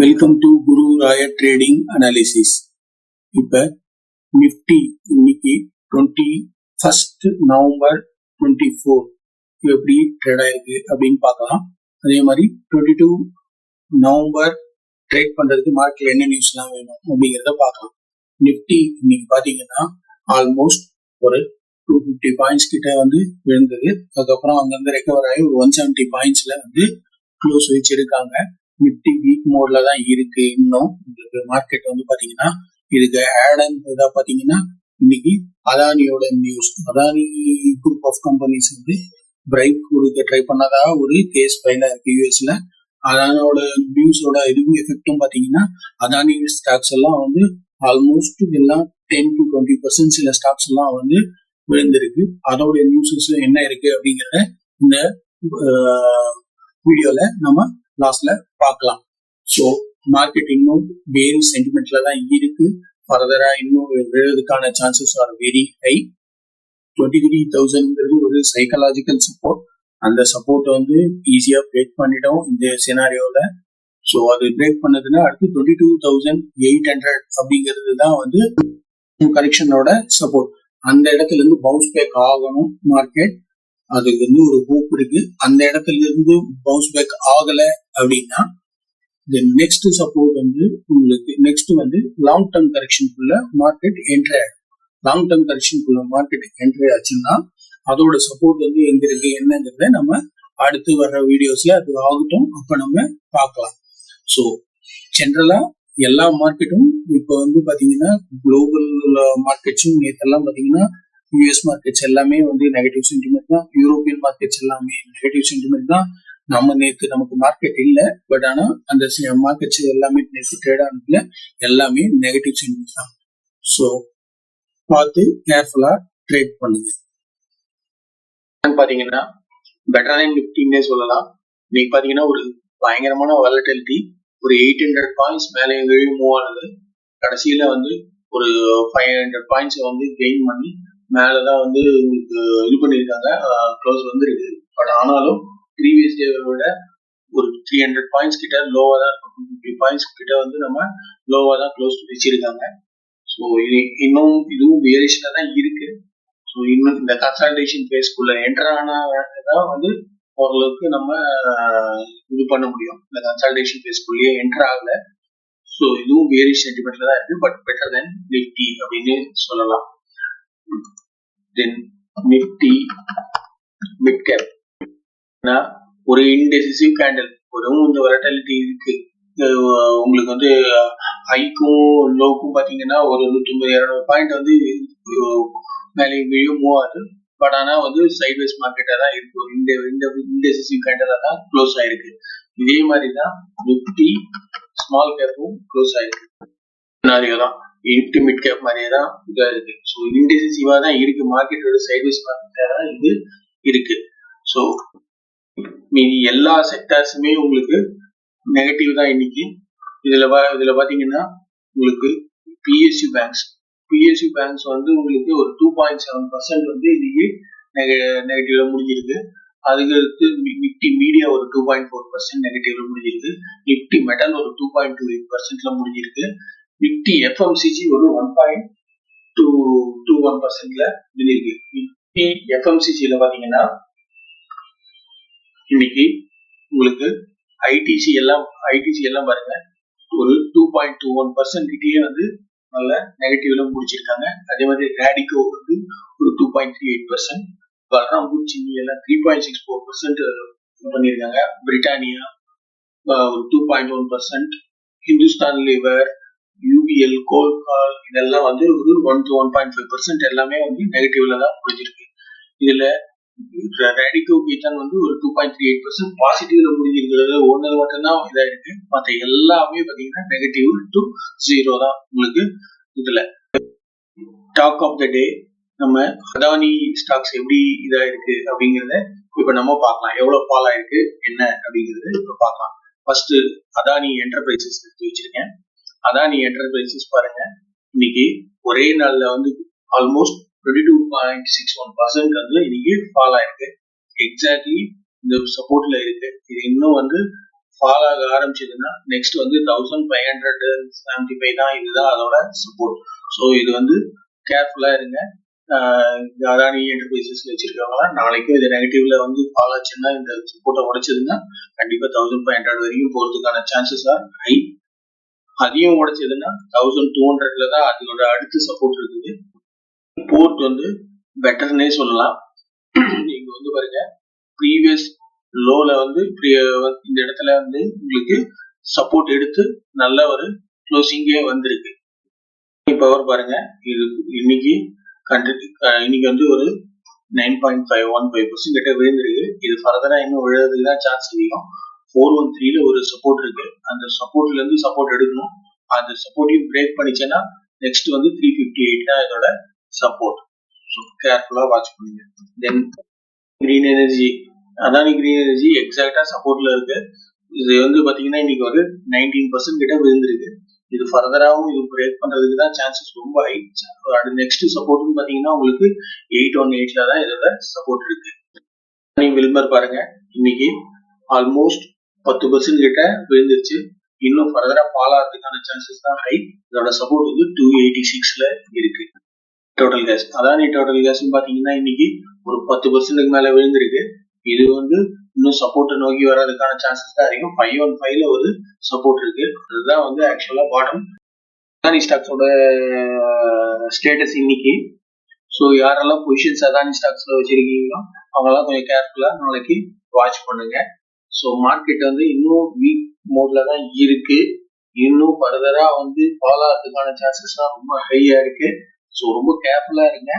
Welcome to Guru Raya trading analysis இப்போ Nifty இன்னைக்கு twenty first November twenty four எப்படி trade ஆயிருக்கு அப்படின்னு பார்க்கலாம். அதே மாதிரி டுவெண்ட்டி டூ நவம்பர் ட்ரேட் பண்றதுக்கு மார்க்கெட்ல என்ன நியூஸ்லாம் வேணும் அப்படிங்கிறத பார்க்கலாம். நிஃப்டி இன்னைக்கு பார்த்தீங்கன்னா ஆல்மோஸ்ட் ஒரு டூ ஃபிஃப்டி பாயிண்ட்ஸ் கிட்ட வந்து விழுந்தது. அதுக்கப்புறம் அங்கங்க ரெக்கவர் ஆகி ஒரு ஒன் செவன்ட்டி பாயிண்ட்ஸ்ல வந்து க்ளோஸ் வச்சிருக்காங்க. நிப்டி வீக் மோட்ல தான் இருக்கு இன்னும். மார்க்கெட் வந்து பாத்தீங்கன்னா இதுக்கு ஆடன் இதா பாத்தீங்கன்னா இன்னைக்கு அதானியோட news Adani group of companies வந்து பிரைட் கொடுக்க ட்ரை பண்ணதா ஒரு கேஸ் ஃபைலா இருக்கு யூஎஸ்ல அதானோட நியூஸோட இதுவும் எஃபெக்டும் பாத்தீங்கன்னா அதானி ஸ்டாக்ஸ் எல்லாம் வந்து ஆல்மோஸ்ட் எல்லாம் டென் டு டுவெண்ட்டி பர்சன்ட் சில ஸ்டாக்ஸ் எல்லாம் வந்து விழுந்திருக்கு. அதோட நியூஸஸ் என்ன இருக்கு அப்படிங்கறத இந்த வீடியோல நம்ம லாஸ்ட்ல பார்க்கலாம். ஸோ மார்க்கெட் இன்னும் வேறு சென்டிமெண்ட்ல தான் இருக்கு. ஃபர்தரா இன்னும் விழுறதுக்கான chances are very high twenty three தௌசண்ட்ங்கிறது ஒரு சைக்கலாஜிக்கல் சப்போர்ட் அந்த சப்போர்ட் வந்து ஈஸியா பிரேக் பண்ணிடும் இந்த சினாரியோல ஸோ அது பிரேக் பண்ணதுன்னா அடுத்து twenty two thousand eight hundred அப்படிங்கிறது தான் வந்து கரெக்ஷனோட சப்போர்ட் அந்த இடத்துல இருந்து பவுன்ஸ் பேக் ஆகணும் மார்க்கெட் அதுக்கு வந்து ஒரு ஹோப் இருக்கு. அந்த இடத்துல இருந்து பவுன்ஸ் பேக் ஆகல அப்படின்னா நெக்ஸ்ட் சப்போர்ட் வந்து உங்களுக்கு நெக்ஸ்ட் வந்து லாங் டேர்ம் கரெக்ஷனுக்குள்ள மார்க்கெட் என்ட்ரி ஆகும் லாங் டேர்ம் கரெக்ஷனுக்குள்ள மார்க்கெட் என்ட்ரி ஆச்சுன்னா அதோட சப்போர்ட் வந்து எங்க இருக்கு என்னங்கிறத நம்ம அடுத்து வர்ற வீடியோஸ்ல அது ஆகட்டும். அப்ப நம்ம பார்க்கலாம். ஸோ ஜென்ரலா எல்லா மார்க்கெட்டும் இப்போ வந்து பாத்தீங்கன்னா குளோபல் மார்க்கெட்ஸும் நேற்றெல்லாம் பாத்தீங்கன்னா யூஎஸ் மார்க்கெட்ஸ் எல்லாமே வந்து நெகட்டிவ் சென்டிமெண்ட் தான். யூரோப்பியன் மார்க்கெட்ஸ் எல்லாமே நெகட்டிவ் சென்டிமெண்ட் தான். நம்ம நேற்று நமக்கு மார்க்கெட் இல்லை. பட் ஆனா அந்த மார்க்கெட்ஸ் எல்லாமே நேற்று ட்ரேட் ஆனதுல எல்லாமே நெகட்டிவ் சென்டிமெண்ட் தான். ஸோ பார்த்து கேர்ஃபுல்லா ட்ரேட் பண்ணுங்க. பாத்தீங்கன்னா பெட்டர் தென் நிப்டின்னே சொல்லலாம். இன்னைக்கு பாத்தீங்கன்னா ஒரு பயங்கரமான வாலட்டிலிட்டி ஒரு எயிட் ஹண்ட்ரட் பாயிண்ட்ஸ் மேலே எங்கேயும் மூவ் ஆனது. கடைசியில வந்து ஒரு ஃபைவ் ஹண்ட்ரட் பாயிண்ட்ஸ் வந்து கெயின் பண்ணி மேலதான் வந்து உங்களுக்கு இது பண்ணியிருக்காங்க. க்ளோஸ் வந்து இருக்குது பட் ஆனாலும் ப்ரீவியஸ் டே விட ஒரு த்ரீ ஹண்ட்ரட் பாயிண்ட்ஸ் கிட்ட லோவா தான் இருக்கும். டூ ஃபிஃப்டி பாயிண்ட்ஸ் கிட்ட வந்து நம்ம லோவா தான் க்ளோஸ் வச்சிருக்காங்க. ஸோ இது இன்னும் இதுவும் வேரியேஷனாக தான் இருக்கு. ஸோ இன்னும் இந்த கன்சல்டேஷன் ஃபேஸ்க்குள்ள என்டர் ஆனால் வந்து ஓரளவுக்கு நம்ம இது பண்ண முடியும். இந்த கன்சல்டேஷன் ஃபேஸ்க்குள்ளேயே என்டர் ஆகல. ஸோ இதுவும் வேரியஸ் சென்டிமெண்ட்ல தான் இருக்கு. பட் பெட்டர் தென் நிஃப்டி அப்படின்னு சொல்லலாம். தென் நிஃப்டி மிட் கேப் ஒரு இன்டெசிசிவ் கேண்டில் ஒரு இந்த வரட்டாலிட்டி இருக்கு உங்களுக்கு வந்து ஹைக்கும் லோக்கும் பார்த்தீங்கன்னா ஒரு நூற்றம்பது இரநூறு பாயிண்ட் வந்து மேலே வெளியும் மூவ் ஆகுது. பட் ஆனால் வந்து சைட்வேஸ் மார்க்கெட்டாக தான் இருக்கு. ஒரு இந்த இந்த இன்டெசிசிவ் கேண்டலாக தான் க்ளோஸ் ஆயிருக்கு. இதே மாதிரி தான் நிஃப்டி ஸ்மால் கேப்பும் க்ளோஸ் ஆயிருக்கு. சினாரியோ தான். நிப்டி மிட் கேப் மாதிரியே தான் இதா இருக்கு. ஸோ இன்டெசிசிவா தான் இருக்கு. மார்க்கெட்டோட சைட்வேஸ் மார்க்கெட்டா இது இருக்கு. ஸோ மீதி எல்லா செக்டர்ஸுமே உங்களுக்கு நெகட்டிவ் தான் இன்னைக்கு. இதுல இதுல பாத்தீங்கன்னா உங்களுக்கு பிஎஸ்யூ பேங்க்ஸ் பிஎஸ்யூ பேங்க்ஸ் வந்து உங்களுக்கு ஒரு டூ பாயிண்ட் செவன் பர்சன்ட் வந்து இன்னைக்கு நெகட்டிவ்ல முடிஞ்சிருக்கு. அதுக்கடுத்து நிப்டி மீடியா ஒரு டூ பாயிண்ட் ஃபோர் பர்சன்ட் நெகட்டிவ்ல முடிஞ்சிருக்கு. நிப்டி மெட்டல் ஒரு டூ பாயிண்ட் டூ எயிட் பர்சன்ட்ல முடிஞ்சிருக்கு. நிப்டி எஃப்எம்சிஜி ஒரு one point two two one பர்சன்ட்ல முடிஞ்சிருக்கு நிப்டி எஃப்எம்சிஜியில பாத்தீங்கன்னா இன்னைக்கு உங்களுக்கு ஐடிசி எல்லாம் ஐடிசி எல்லாம் பாருங்க. ஒரு two point two one percent கிட்டேயே வந்து நல்ல நெகட்டிவ்ல முடிச்சிருக்காங்க. அதே மாதிரி ரேடிகோ வந்து ஒரு two point three eight percent Balrampur Chini எல்லாம் three point six four percent பண்ணியிருக்காங்க. பிரிட்டானியா ஒரு two point one percent Hindustan lever UPL கோல்கால் இதெல்லாம் வந்து ஒரு one to one point five percent எல்லாமே வந்து நெகட்டிவ்ல தான் முடிஞ்சிருக்கு. இதுல ரேடிகோ பீட்டான் வந்து ஒரு two point three eight percent பாசிட்டிவ்ல முடிஞ்சிருக்கிறது ஒன்னு மட்டும்தான் இதாக இருக்கு. மற்ற எல்லாமே பார்த்தீங்கன்னா நெகட்டிவ் டு ஜீரோ தான் உங்களுக்கு இதுல. டாக் ஆஃப் த டே நம்ம அதானி ஸ்டாக்ஸ் எப்படி இதா இருக்கு அப்படிங்கறத இப்ப நம்ம பார்க்கலாம். எவ்வளவு ஃபால் ஆயிருக்கு என்ன அப்படிங்கறது இப்ப பார்க்கலாம். ஃபர்ஸ்ட் அதானி என்டர்பிரைசஸ் எடுத்து வச்சிருக்கேன். அதான் நீ என்டர்பிரைசஸ் பாருங்க. இன்னைக்கு ஒரே நாள்ல வந்து almost twenty two point six one percent வந்து இன்னைக்கு ஃபால் ஆயிருக்கு. எக்ஸாக்ட்லி இந்த சப்போர்ட்ல இருக்கு. இது இன்னும் வந்து ஃபால் ஆக ஆரம்பிச்சதுன்னா நெக்ஸ்ட் வந்து thousand five hundred seventy five தான் இதுதான் அதோட சப்போர்ட் ஸோ இது வந்து கேர்ஃபுல்லா இருங்க. அதானி என்டர்பிரைசஸ் வச்சிருக்கவங்க நாளைக்கும் இது நெகட்டிவ்ல வந்து ஃபால் ஆச்சுன்னா இந்த சப்போர்ட்டை உடைச்சதுன்னா கண்டிப்பா தௌசண்ட் ஃபைவ் ஹண்ட்ரட் வரைக்கும் போறதுக்கான சான்சஸ் ஆர் ஹை அதையும் உடைச்சதுன்னா தௌசண்ட் டூ ஹண்ட்ரட்ல தான் அதோட அடுத்த சப்போர்ட் இருக்குது. போர்ட் வந்து பெட்டர்னே சொல்லலாம். நீங்க வந்து பாருங்க ப்ரீவியஸ் லோல வந்து இந்த இடத்துல வந்து உங்களுக்கு சப்போர்ட் எடுத்து நல்ல ஒரு க்ளோசிங்கே வந்திருக்கு. பவர் பாருங்க இது இன்னைக்கு கண்ட்ரி இன்னைக்கு வந்து ஒரு nine point five one five percent கிட்ட விழுந்திருக்கு. இது ஃபர்தரா இன்னும் விழுறதுக்கு தான் சான்ஸ் அதிகம். ஃபோர் ஒன் த்ரீல ஒரு சப்போர்ட் இருக்கு. அந்த சப்போர்ட்ல இருந்து சப்போர்ட் எடுக்கணும். அந்த சப்போர்ட்டையும் பிரேக் பண்ணிச்சேன்னா நெக்ஸ்ட் வந்து த்ரீ ஃபிஃப்டி எயிட் தான் இதோட சப்போர்ட் ஸோ கேர்ஃபுல்லா வாட்ச் பண்ணுங்க. Then green energy Adani green energy எக்ஸாக்டா சப்போர்ட்ல இருக்கு. இது வந்து பாத்தீங்கன்னா இன்னைக்கு ஒரு நைன்டீன் பர்சன்ட் கிட்ட விழுந்திருக்கு. இது ஃபர்தராகவும் இது பிரேக் பண்றதுக்கு தான் சான்சஸ் ரொம்ப ஹை அடுத்து நெக்ஸ்ட் சப்போர்ட்னு பாத்தீங்கன்னா உங்களுக்கு எயிட் ஒன் எயிட்ல தான் இதோட சப்போர்ட் இருக்கு. நீங்க வில்மர் பாருங்க. இன்னைக்கு ஆல்மோஸ்ட் பத்து பர்சன்ட் கிட்ட விழுந்துருச்சு. இன்னும் ஃபர்தரா ஃபால் சான்சஸ் தான் ஹை இதோட சப்போர்ட் வந்து டூ எயிட்டி சிக்ஸ்ல இருக்கு. Total gas Adani total gas பாத்தீங்கன்னா இன்னைக்கு ஒரு பத்து பர்சன்ட்டுக்கு மேல விழுந்திருக்கு. இது வந்து இன்னும் சப்போர்ட்டை நோக்கி வர்றதுக்கான சான்சஸ் தான் அதிகம். ஃபைவ் ஒன் ஃபைவ்ல ஒரு சப்போர்ட் இருக்கு. அதுதான் வந்து ஆக்சுவலா பாட்டம் அதானி ஸ்டாக்ஸோட ஸ்டேட்டஸ் இன்னைக்கு. ஸோ யாரெல்லாம் பொசிஷன்ஸ் அதானி ஸ்டாக்ஸ்ல வச்சிருக்கீங்களோ அவங்கெல்லாம் கொஞ்சம் கேர்ஃபுல்லா நாளைக்கு வாட்ச் பண்ணுங்க. ஸோ மார்க்கெட் வந்து இன்னும் வீக் மோட்ல தான் இருக்கு. இன்னும் ஃபர்தரா வந்து ஃபாலோ ஆகிறதுக்கான சான்சஸ் தான் ரொம்ப ஹையா இருக்கு. ஸோ ரொம்ப கேர்ஃபுல்லா இருங்க.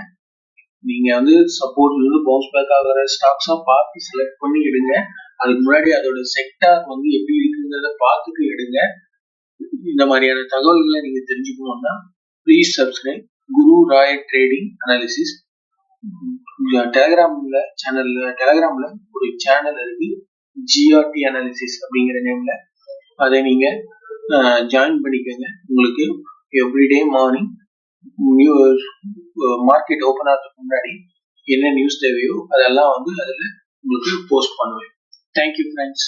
நீங்க வந்து சப்போர்ட் வந்து பவுன்ஸ் பேக் ஆகிற ஸ்டாக்ஸா பார்த்து செலக்ட் பண்ணி எடுங்க அதுக்கு முன்னாடி அதோட செக்டார் வந்து எப்படி இருக்குங்கிறத பார்த்துட்டு எடுங்க இந்த மாதிரியான தகவல்களை நீங்க தெரிஞ்சுக்கணும்னா please subscribe Guru Rai trading analysis டெலகிராம்ல சேனல்ல டெலகிராம்ல ஒரு சேனல் இருக்கு. ஜிஆர்டி அனாலிசிஸ் அப்படிங்கிற நேம்ல அதை நீங்க ஜாயின் பண்ணிக்கோங்க. உங்களுக்கு everyday morning new market open ஆகிறதுக்கு முன்னாடி என்ன நியூஸ் தேவையோ அதெல்லாம் வந்து அதில் உங்களுக்கு போஸ்ட் பண்ணுவேன். Thank you friends